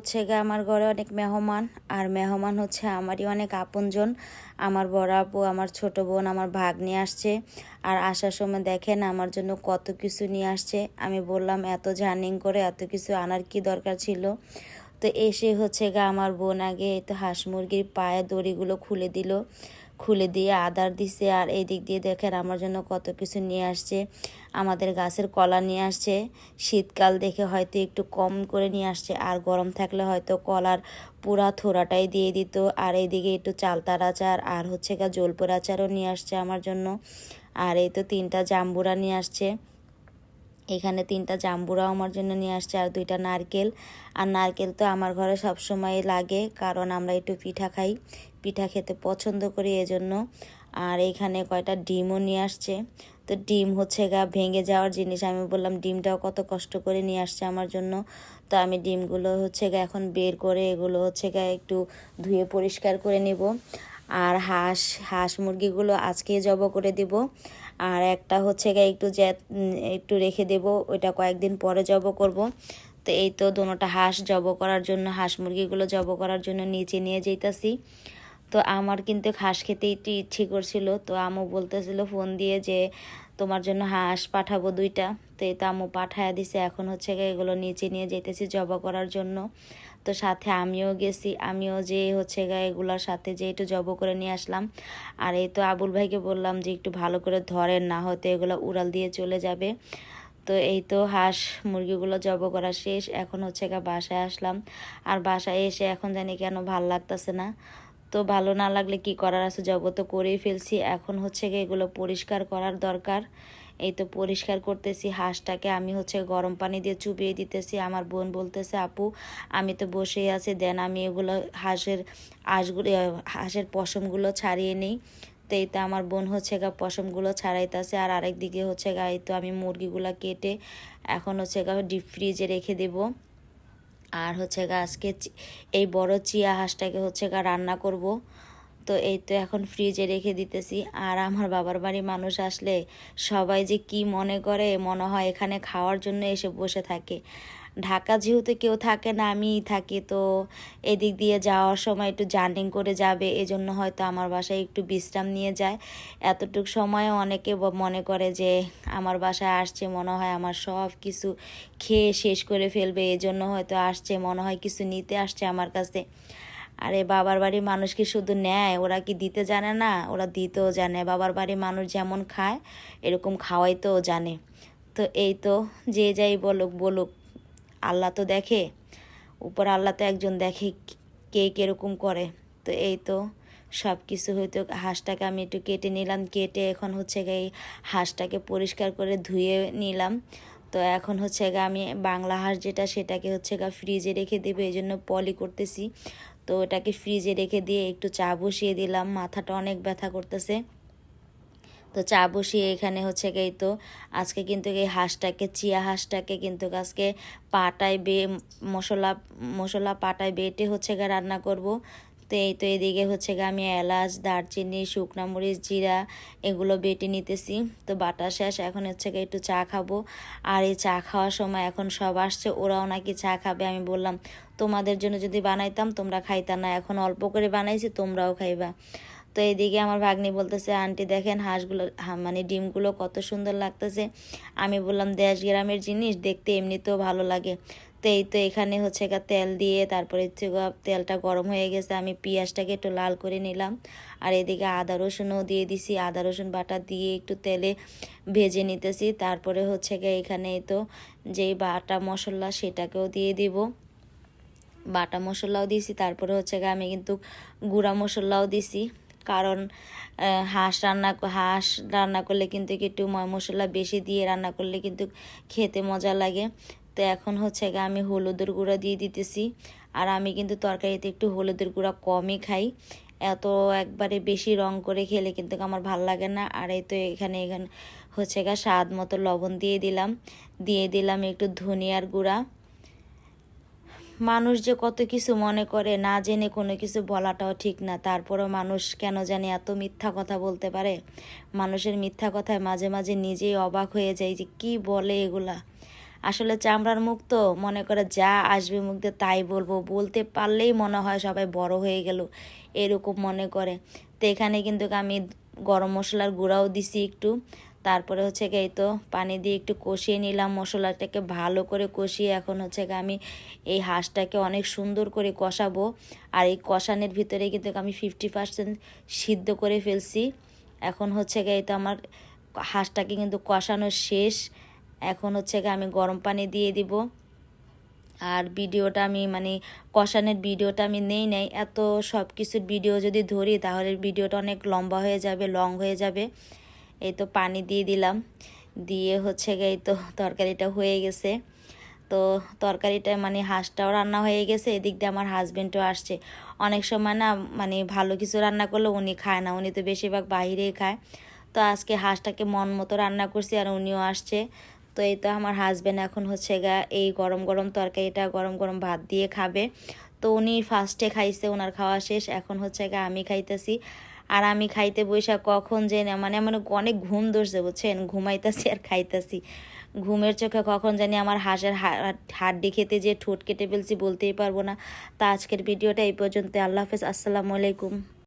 হচ্ছে গে আমার ঘরে অনেক মেহমান, আর মেহমান হচ্ছে আমারই অনেক আপনজন। আমার বড় আপু, আমার ছোট বোন, আমার ভাগ নিয়ে আসছে। আর আসার সময় দেখেন আমার জন্য কত কিছু নিয়ে আসছে। আমি বললাম, এত জার্নিং করে এত কিছু আনার কি দরকার ছিল? তো এসে হচ্ছে গা আমার বোন আগে এই তো হাঁস মুরগির পায়ে দড়িগুলো খুলে দিল। খুলে দিয়ে আদার দিছে আর এই দিক দিয়ে দেখেন আমার জন্য কত কিছু নিয়ে আসছে। আমাদের গাছের কলা নিয়ে আসছে। শীতকাল দেখে হয়তো একটু কম করে নিয়ে আসছে আর গরম থাকলে হয়তো কলার পুরা থোড়াটাই দিয়ে দিত। আর এইদিকে একটু চালতার আচার আর হচ্ছে গা জলপুর আচারও নিয়ে আসছে আমার জন্য। আর এই তো তিনটা জাম্বুরা নিয়ে আসছে। এখানে তিনটা জাম্বুরাও আমার জন্য নিয়ে আসছে আর দুইটা নারকেল। আর নারকেল তো আমার ঘরে সব সময় লাগে কারণ আমরা একটু পিঠা খাই। পিঠা খেতে পছন্দ করি এজন্য। আর এখানে কয়টা ডিমও নিয়ে আসছে। তো ডিম হচ্ছে গা ভেঙে যাওয়ার জিনিস। আমি বললাম, ডিমটাও কত কষ্ট করে নিয়ে আসছে আমার জন্য। তো আমি ডিমগুলো হচ্ছে গা এখন বের করে এগুলো হচ্ছে গা একটু ধুয়ে পরিষ্কার করে নেব। আর হাঁস হাঁস মুরগিগুলো আজকে জব করে দেব। আর একটা হচ্ছে গা একটু যে একটু রেখে দেব। ওইটা কয়েকদিন পরে জব করব। তো এই তো দোনোটা হাঁস জব করার জন্য, হাঁস মুরগিগুলো জব করার জন্য নিচে নিয়ে যেতেছি তো আমার কিন্তু হাঁস খেতে একটু ইচ্ছে করছিল। তো আমু বলতেছিল ফোন দিয়ে যে, তোমার জন্য হাঁস পাঠাবো দুইটা। তো এই তো আমু পাঠায় দিছে। এখন হচ্ছে এগুলো নিচে নিয়ে যেতেছি জবা করার জন্য। তো সাথে আমিও গেছি। আমিও যে হচ্ছে গা এগুলোর সাথে যে একটু জব করে নিয়ে আসলাম। আর এই তো আবুল ভাইকে বললাম যে, একটু ভালো করে ধরেন, না হয়তো এগুলো উড়াল দিয়ে চলে যাবে। তো এই তো হাঁস মুরগিগুলো জব করা শেষ। এখন হচ্ছে গা বাসায় আসলাম। আর বাসায় এসে এখন জানি কেন ভালো লাগতেছে না। তো ভালো না লাগলে কি করার আছে? জব তো করেই ফেলছি। এখন হচ্ছে গিয়ে এগুলো পরিষ্কার করার দরকার। এই তো পরিষ্কার করতেছি। হাঁসটাকে আমি হচ্ছে গরম পানি দিয়ে চুবিয়ে দিতেছি। আমার বোন বলতেছে, আপু, আমি তো বসেই আছি। দেন আমি এগুলো হাঁসের হাঁসগুলো হাঁসের পশমগুলো ছাড়িয়ে নিই। তো এই তো আমার বোন হচ্ছে গা পশমগুলো ছাড়াইতেছে। আর আরেক দিকে হচ্ছে গা এই তো আমি মুরগিগুলো কেটে এখন হচ্ছে গা ডিপ ফ্রিজে রেখে দেবো। আর হচ্ছে গা আজকে এই বড় চিয়া হাঁসটাকে হচ্ছে গা রান্না করব। তো এই তো এখন ফ্রিজে রেখে দিতেছি। আর আমার বাবার বাড়ি মানুষ আসলে সবাই যে কি মনে করে, মনে হয় এখানে খাওয়ার জন্য এসে বসে থাকে। ঢাকা যেহেতু কেউ থাকে না, আমিই থাকি, তো এদিক দিয়ে যাওয়ার সময় একটু জার্নিং করে যাবে, এজন্য হয়তো আমার বাসায় একটু বিশ্রাম নিয়ে যায়। এতটুক সময়ও অনেকে মনে করে যে আমার বাসায় আসছে, মনে হয় আমার সব কিছু খেয়ে শেষ করে ফেলবে, এজন্য হয়তো আসছে, মনে হয় কিছু নিতে আসছে আমার কাছে। আরে বাবার বাড়ির মানুষ কি শুধু নেয়? ওরা কি দিতে জানে না? ওরা দিতেও জানে। বাবার বাড়ির মানুষ যেমন খায়, এরকম খাওয়াইতেও জানে। তো এই তো, যে যাই বলুক বলুক, আল্লাহ তো দেখে। উপর আল্লাহ তো একজন দেখে কে কীরকম করে। তো এই তো সব কিছু হয়তো হাঁসটাকে আমি একটু কেটে নিলাম। কেটে এখন হচ্ছে এই হাঁসটাকে পরিষ্কার করে ধুয়ে নিলাম। তো এখন হচ্ছে গা আমি বাংলা হাঁস যেটা, সেটাকে হচ্ছে গা ফ্রিজে রেখে দেবো। এই জন্য পলি করতেছি। তো ওটাকে ফ্রিজে রেখে দিয়ে একটু চা বসিয়ে দিলাম। মাথাটা অনেক ব্যথা করতেছে। তো চা বসিয়ে এখানে হচ্ছে গিয়ে তো আজকে কিন্তু এই হাঁসটাকে, চিয়া হাঁসটাকে কিন্তু আজকে পাটায় বে মশলা মশলা পাটায় বেটে হচ্ছে গিয়ে রান্না করব। তো এই তো এদিকে হচ্ছে গা আমি এলাচ, দারচিনি, শুকনা মরিচ, জিরা এগুলো বেটে নিতেছি। তো বাটা শেষ, এখন হচ্ছে গিয়ে একটু চা খাব। আর এই চা খাওয়ার সময় এখন সব আসছে, ওরাও নাকি চা খাবে। আমি বললাম, তোমাদের জন্য যদি বানাইতাম, তোমরা খাইতা না। এখন অল্প করে বানাইছি, তোমরাও খাইবা। তো এইদিকে আমার ভাগ্নি বলতেছে, আন্টি দেখেন হাঁসগুলো মানে ডিমগুলো কত সুন্দর লাগতেছে। আমি বললাম, দেশ গ্রামের জিনিস দেখতে এমনিতেও ভালো লাগে। তো এই তো এখানে হচ্ছে গা তেল দিয়ে তারপরে হচ্ছে তেলটা গরম হয়ে গেছে, আমি পেঁয়াজটাকে একটু লাল করে নিলাম। আর এদিকে আদা রসুনও দিয়ে দিছি, আদা রসুন বাটা দিয়ে একটু তেলে ভেজে নিতেছি। তারপরে হচ্ছে গিয়ে এখানে তো যেই বাটা মশলা সেটাকেও দিয়ে দিব। বাটা মশলাও দিছি, তারপরে হচ্ছে গিয়ে আমি কিন্তু গুঁড়া মশলাও দিছি। কারণ হাঁস রান্না হাঁস রান্না করলে কিন্তু একটু মশলা বেশি দিয়ে রান্না করলে কিন্তু খেতে মজা লাগে। তো এখন হচ্ছে গিয়ে আমি হলুদের গুঁড়া দিয়ে দিতেছি। আর আমি কিন্তু তরকারিতে একটু হলুদের গুঁড়া কমই খাই। এত একবারে বেশি রং করে খেলে কিন্তু আমার ভালো লাগে না। আর এই তো এখানে এখানে হচ্ছে গা স্বাদ মতো লবণ দিয়ে দিলাম। দিয়ে দিলাম একটু ধনিয়ার গুঁড়া। মানুষ যে কত কিছু মনে করে, না জেনে কোনো কিছু বলাটাও ঠিক না। তারপরও মানুষ কেন জানি এত মিথ্যা কথা বলতে পারে? মানুষের মিথ্যা কথায় মাঝে মাঝে নিজেই অবাক হয়ে যায় যে কি বলে এগুলা? আসলে চামড়ার মুখ তো মনে করে যা আসবে মুখ দিয়ে তাই বলব। বলতে পারলেই মনে হয় সবাই বড় হয়ে গেল, এরকম মনে করে। তো এখানে কিন্তু আমি গরম মশলার গুঁড়াও দিছি একটু। তারপরে হচ্ছে গিয়ে তো পানি দিয়ে একটু কষিয়ে নিলাম মশলাটাকে ভালো করে কষিয়ে। এখন হচ্ছে গিয়ে আমি এই হাঁসটাকে অনেক সুন্দর করে কষাবো। আর এই কষানোর ভিতরে কিন্তু আমি ফিফটি পার্সেন্ট সিদ্ধ করে ফেলছি। এখন হচ্ছে গিয়ে তো আমার হাঁসটাকে কিন্তু কষানো শেষ। এখন হচ্ছে আমি গরম পানি দিয়ে দিব। আর ভিডিওটা আমি মানে কষানের ভিডিওটা আমি নেই নাই, এত সব কিছুর ভিডিও যদি ধরি তাহলে ভিডিওটা অনেক লম্বা হয়ে যাবে লং হয়ে যাবে। এই তো পানি দিয়ে দিলাম, দিয়ে হচ্ছে এই তো তরকারিটা হয়ে গেছে। তো তরকারিটা মানে হাঁসটাও রান্না হয়ে গেছে, এদিক দিয়ে আমার হাজব্যান্ডও আসছে। অনেক সময় না মানে ভালো কিছু রান্না করলে উনি খায় না, উনি তো বেশিরভাগ বাইরেই খায়। তো আজকে হাঁসটাকে মন মতো রান্না করছি আর উনিও আসছে। তো এই তো আমার হাজব্যান্ড এখন হচ্ছে গা এই গরম গরম তরকারিটা গরম গরম ভাত দিয়ে খাবে। তো উনি ফার্স্টে খাইছে ওনার খাওয়া শেষ। এখন হচ্ছে গা আমি খাইতেছি। আর আমি খাইতে বৈশা কখন যে মানে আমার অনেক ঘুম ধরছে, বুঝছেন? ঘুমাইতেছি আর খাইতেছি। ঘুমের চোখে কখন জানি আমার হাঁসের হাড্ডি খেতে যে ঠোঁট কেটে ফেলছি বলতেই পারব না। তা আজকের ভিডিওটা এই পর্যন্ত আল্লাহ হাফেজ। আসসালামু আলাইকুম।